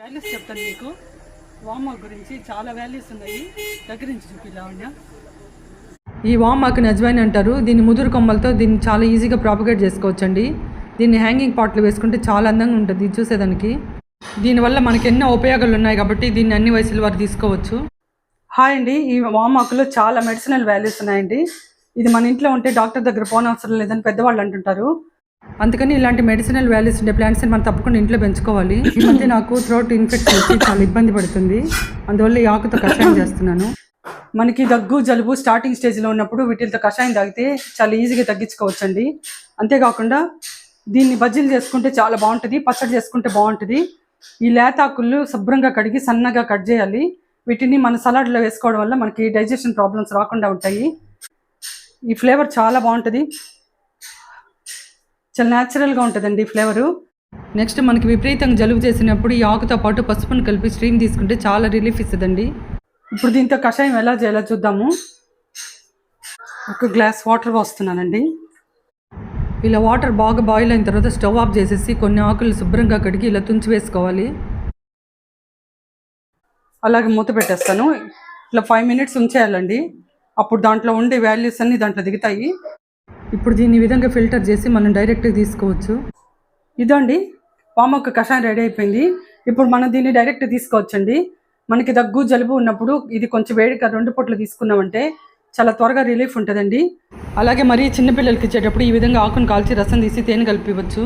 Values చెప్తాను మీకు. వామా గురించి చాలా వాల్యూస్ ఉన్నాయి. దగ్గర నుంచి చూపిలావణ్య ఈ వామ్ ఆకుని అంటారు. దీన్ని ముదురు కొమ్మలతో దీన్ని చాలా ఈజీగా ప్రాపగేట్ చేసుకోవచ్చండి. దీన్ని హ్యాంగింగ్ పాట్లు వేసుకుంటే చాలా అందంగా ఉంటుంది. చూసేదానికి. దీనివల్ల మనకి ఎన్నో ఉపయోగాలు ఉన్నాయి కాబట్టి దీన్ని అన్ని వయసుల వారు తీసుకోవచ్చు. హాయ్ అండి. ఈ వామాకులో చాలా మెడిసినల్ వాల్యూస్ ఉన్నాయండి. ఇది మన ఇంట్లో ఉంటే డాక్టర్ దగ్గర పోనవసరం లేదని పెద్దవాళ్ళు అంటుంటారు. అందుకని ఇలాంటి మెడిసినల్ వాల్యూస్ ఉండే ప్లాంట్స్ని మనం తప్పకుండా ఇంట్లో పెంచుకోవాలి. ఈ మధ్య నాకు థ్రోట్ ఇన్ఫెక్షన్ వచ్చి చాలా ఇబ్బంది పడుతుంది. అందువల్ల ఈ ఆకుతో కషాయం చేస్తున్నాను. మనకి దగ్గు జలుబు స్టార్టింగ్ స్టేజ్లో ఉన్నప్పుడు వీటితో కషాయం తాగితే చాలా ఈజీగా తగ్గించుకోవచ్చండి. అంతేకాకుండా దీన్ని బజ్జీలు చేసుకుంటే చాలా బాగుంటుంది పచ్చడి చేసుకుంటే బాగుంటుంది. ఈ లేతాకులు శుభ్రంగా కడిగి సన్నగా కట్ చేయాలి. వీటిని మన సలాడ్లో వేసుకోవడం వల్ల మనకి డైజెషన్ ప్రాబ్లమ్స్ రాకుండా ఉంటాయి. ఈ ఫ్లేవర్ చాలా బాగుంటుంది. చాలా న్యాచురల్గా ఉంటుందండి ఫ్లేవరు నెక్స్ట్ మనకి విపరీతంగా జలుబు చేసినప్పుడు ఈ ఆకుతో పాటు పసుపును కలిపి స్ట్రీమ్ తీసుకుంటే చాలా రిలీఫ్ ఇస్తుందండి. ఇప్పుడు దీంతో కషాయం ఎలా చేయాలో చూద్దాము. ఒక గ్లాస్ వాటర్ పోస్తున్నానండి. ఇలా వాటర్ బాగా బాయిల్ అయిన తర్వాత స్టవ్ ఆఫ్ చేసేసి కొన్ని ఆకులు శుభ్రంగా కడిగి ఇలా తుంచి వేసుకోవాలి. అలాగే మూత పెట్టేస్తాను. ఇట్లా ఫైవ్ మినిట్స్ ఉంచేయాలండి. అప్పుడు దాంట్లో ఉండే వాల్యూస్ అన్ని దాంట్లో దిగుతాయి. ఇప్పుడు దీన్ని ఈ విధంగా ఫిల్టర్ చేసి మనం డైరెక్ట్గా తీసుకోవచ్చు. ఇదండి పామొక్క కషాయం రెడీ అయిపోయింది. ఇప్పుడు మనం దీన్ని డైరెక్ట్ తీసుకోవచ్చండి. మనకి దగ్గు జలుబు ఉన్నప్పుడు ఇది కొంచెం వేడిగా రెండు పొట్లు తీసుకున్నామంటే చాలా త్వరగా రిలీఫ్ ఉంటుందండి. అలాగే మరి చిన్నపిల్లలకి ఇచ్చేటప్పుడు ఈ విధంగా ఆకును కాల్చి రసం తీసి తేనె కలిపివచ్చు